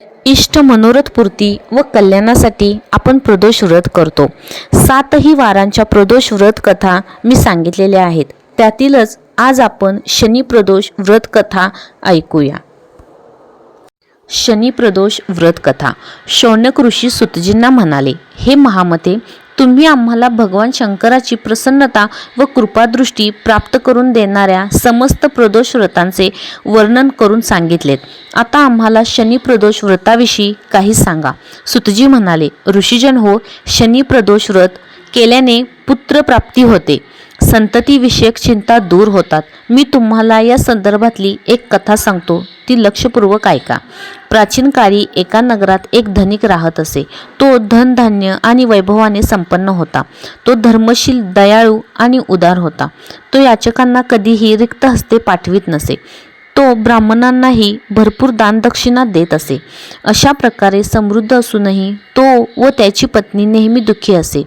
इष्ट मनोरथपूर्ती व कल्याणासाठी आपण प्रदोष व्रत करतो. सातही वारांच्या प्रदोष व्रत कथा मी सांगितलेल्या आहेत. त्यातीलच आज आपण शनी प्रदोष व्रत कथा ऐकूया. शनी प्रदोष व्रत कथा. शौनक ऋषी सुतजींना म्हणाले हे महामते तुम्ही आम्हाला भगवान शंकराची प्रसन्नता व कृपादृष्टी प्राप्त करून देणाऱ्या समस्त प्रदोष व्रतांचे वर्णन करून सांगितलेत. आता आम्हाला शनी प्रदोष व्रताविषयी काही सांगा. सुतजी म्हणाले ऋषीजन हो शनी प्रदोष व्रत केल्याने पुत्रप्राप्ती होते. संततीविषयक चिंता दूर होतात. मी तुम्हाला या संदर्भातली एक कथा सांगतो. ती लक्षपूर्वक ऐका. प्राचीन काळी एका नगरात एक धनिक राहत असे. तो धनधान्य आणि वैभवाने संपन्न होता. तो धर्मशील दयाळू आणि उदार होता. तो याचकांना कधीही रिक्त हस्ते पाठवित नसे. तो ब्राह्मणांनाही भरपूर दानदक्षिणा देत असे. अशा प्रकारे समृद्ध असूनही तो व त्याची पत्नी नेहमी दुःखी असे.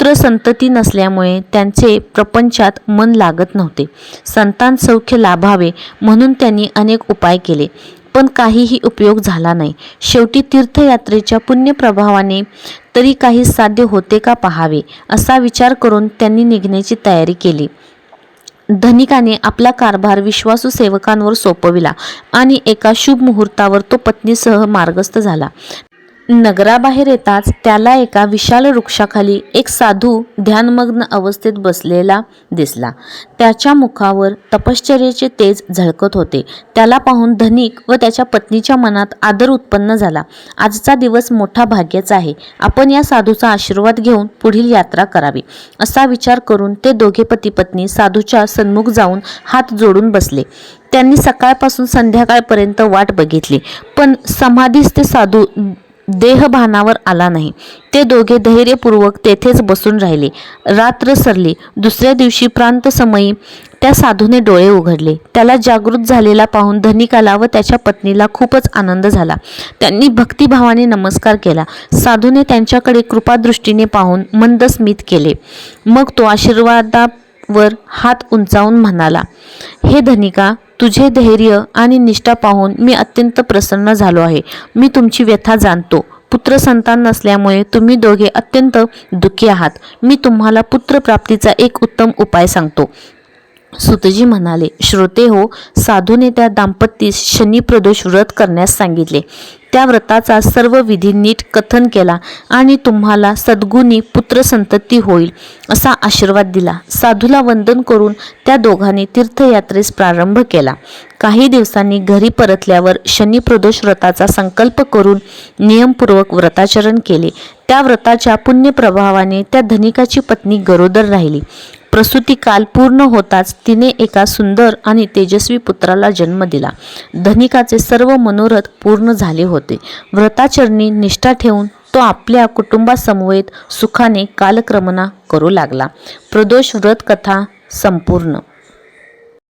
पुत्र संतती नसल्यामुळे त्यांचे प्रपंचात मन लागत नव्हते. संतान सौख्य लाभावे म्हणून त्यांनी अनेक उपाय केले पण काहीही उपयोग झाला नाही. शेवटी तीर्थयात्रेच्या पुण्यप्रभावाने तरी काही साध्य होते का पहावे असा विचार करून त्यांनी निघण्याची तयारी केली. धनिकाने आपला कारभार विश्वासू सेवकांवर सोपविला आणि एका शुभ मुहूर्तावर तो पत्नीसह मार्गस्थ झाला. नगराबाहेर येताच त्याला एका विशाल वृक्षाखाली एक साधू ध्यानमग्न अवस्थेत बसलेला दिसला. त्याच्या मुखावर तपश्चर्याचे तेज झळकत होते. त्याला पाहून धनिक व त्याच्या पत्नीच्या मनात आदर उत्पन्न झाला. आजचा दिवस मोठा भाग्याचा आहे. आपण या साधूचा आशीर्वाद घेऊन पुढील यात्रा करावी असा विचार करून ते दोघे पती पत्नी साधूच्या सन्मुख जाऊन हात जोडून बसले. त्यांनी सकाळपासून संध्याकाळपर्यंत वाट बघितली पण समाधीस ते साधू देहभानावर आला नाही. ते दोघे धैर्यपूर्वक तेथेच बसून राहिले. रात्र सरली. दुसऱ्या दिवशी प्रांतसमयी त्या साधूने डोळे उघडले. त्याला जागृत झालेला पाहून धनिकाला व त्याच्या पत्नीला खूपच आनंद झाला. त्यांनी भक्तिभावाने नमस्कार केला. साधूने त्यांच्याकडे कृपादृष्टीने पाहून मंद स्मित केले. मग तो आशीर्वादावर हात उंचावून म्हणाला हे धनिका तुझे धैर्य आणि निष्ठा पाहून मी अत्यंत प्रसन्न झालो आहे. मी तुमची व्यथा जाणतो. पुत्र संतान नसल्यामुळे तुम्ही दोघे अत्यंत दुःखी आहात. मी तुम्हाला पुत्रप्राप्तीचा एक उत्तम उपाय सांगतो. सुतजी म्हणाले श्रोते हो साधूने त्या दाम्पत्तीस शनी प्रदोष व्रत करण्यास सांगितले. त्या व्रताचा सर्व विधी नीट कथन केला आणि तुम्हाला सद्गुणी पुत्रसंतती होईल असा आशीर्वाद दिला. साधूला वंदन करून त्या दोघांनी तीर्थयात्रेस प्रारंभ केला. काही दिवसांनी घरी परतल्यावर शनी प्रदोष व्रताचा संकल्प करून नियमपूर्वक व्रताचरण केले. त्या व्रताच्या पुण्यप्रभावाने त्या धनिकाची पत्नी गरोदर राहिली. प्रसूती काल पूर्ण होताच तिने एका सुंदर आणि तेजस्वी पुत्राला जन्म दिला. धनिकाचे सर्व मनोरथ पूर्ण झाले होते. व्रताचरणी निष्ठा ठेवून तो आपल्या कुटुंबासमवेत सुखाने कालक्रमणा करू लागला. प्रदोष व्रत कथा संपूर्ण